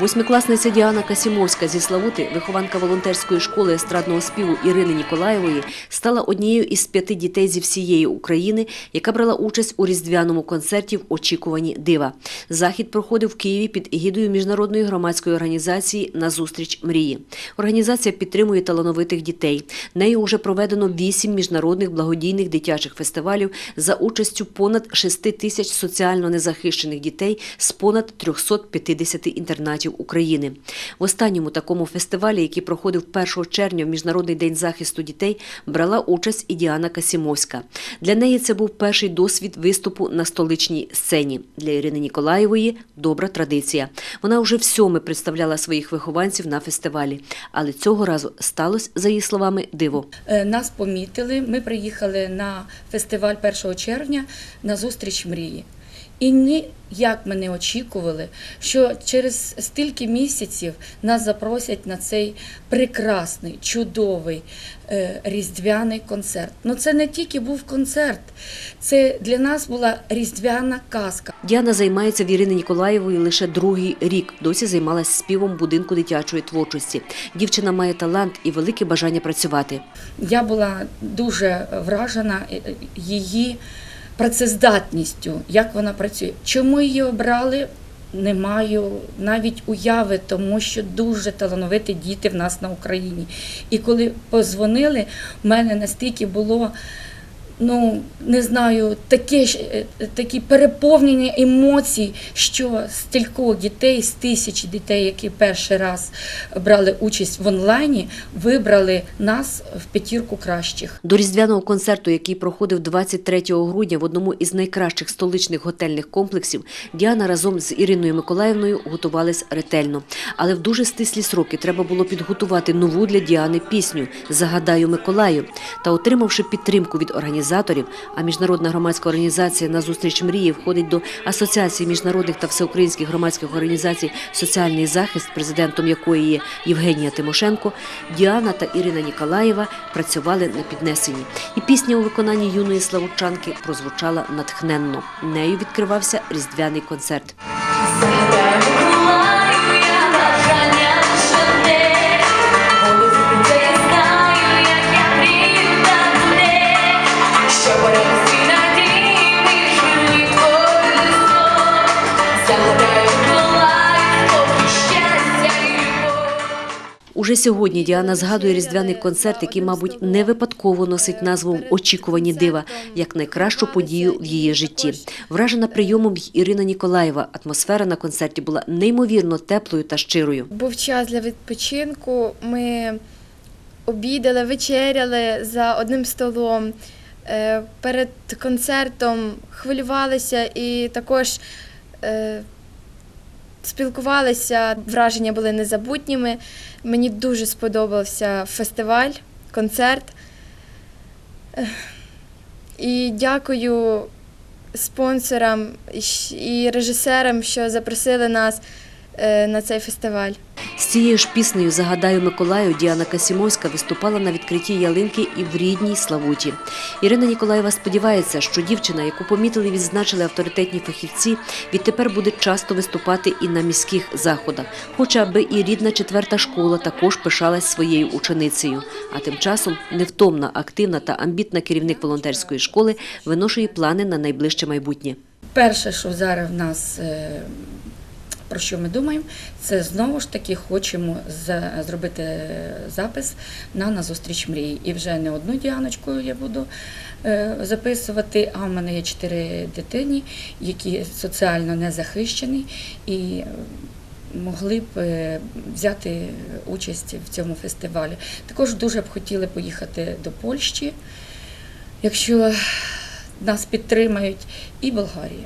Восьмикласниця Діана Касімовська зі Славути, вихованка волонтерської школи естрадного співу Ірини Ніколаєвої, стала однією із п'яти дітей зі всієї України, яка брала участь у різдвяному концерті в очікуванні дива. Захід проходив в Києві під егідою міжнародної громадської організації Назустріч мрії. Організація підтримує талановитих дітей. Нею вже проведено вісім міжнародних благодійних дитячих фестивалів за участю понад 6 тисяч соціально незахищених дітей з понад 350 інтернатів України. В останньому такому фестивалі, який проходив 1 червня в Міжнародний день захисту дітей, брала участь і Діана Касімовська. Для неї це був перший досвід виступу на столичній сцені. Для Ірини Ніколаєвої добра традиція. Вона вже всьоме представляла своїх вихованців на фестивалі, але цього разу сталося, за її словами, диво. Е, Нас помітили. Ми приїхали на фестиваль 1 червня на зустріч мрії. І ніяк ми не очікували, що через стільки місяців нас запросять на цей прекрасний, чудовий е, різдвяний концерт. Ну це не тільки був концерт, це для нас була різдвяна казка. Діана займається в Ірини Ніколаєвої лише другий рік. Досі займалась співом будинку дитячої творчості. Дівчина має талант і велике бажання працювати. Я була дуже вражена е, е, її працездатністю, як вона працює. Чому її обрали? Не маю навіть уяви, тому що дуже талановиті діти в нас на Україні. І коли позвонили, в мене настільки було. Ну, не знаю, таке, ж, е, такі переповнені емоцій, що стількох дітей, з тисячі дітей, які перший раз брали участь в онлайні, вибрали нас в п'ятірку кращих. До різдвяного концерту, який проходив 23 грудня в одному із найкращих столичних готельних комплексів, Діана разом з Іриною Миколаївною готувались ретельно. Але в дуже стислі сроки треба було підготувати нову для Діани пісню Загадаю Миколаю. Та отримавши підтримку від організаторів, а міжнародна громадська організація на зустріч мрії входить до Асоціації міжнародних та всеукраїнських громадських організацій Соціальний захист, президентом якої є Євгенія Тимошенко, Діана та Ірина Ніколаєва працювали на піднесенні. І пісня у виконанні юної славучанки прозвучала натхненно. Нею відкривався різдвяний концерт. Уже сьогодні Діана згадує різдвяний концерт, який, мабуть, не випадково носить назву в очікуванні дива як найкращу подію в її житті. Вражена прийомом Ірина Ніколаєва. Атмосфера на концерті була неймовірно теплою та щирою. Був час для відпочинку. Ми обідали, вечеряли за одним столом. Е, Перед концертом хвилювалися і також е, спілкувалися. Враження були незабутніми. Мені дуже сподобався фестиваль, концерт. І дякую спонсорам і режисерам, що запросили нас е, на цей фестиваль. З цією ж піснею Загадаю Миколаю Діана Касімовська виступала на відкритті ялинки і в рідній Славуті. Ірина Ніколаєва сподівається, що дівчина, яку помітили і відзначили авторитетні фахівці, відтепер буде часто виступати і на міських заходах. Хоча аби і рідна четверта школа також пишалась своєю ученицею. А тим часом невтомна, активна та амбітна керівник волонтерської школи виношує плани на найближче майбутнє. Перше, що зараз в нас е, про що ми думаємо, це знову ж таки хочемо зробити запис на назустріч мрії. І вже не одну діаночку я буду е, записувати, а в мене є чотири дитині, які соціально не захищені і е, могли б е, взяти участь в цьому фестивалі. Також дуже б хотіли поїхати до Польщі, якщо нас підтримають, і Болгарія.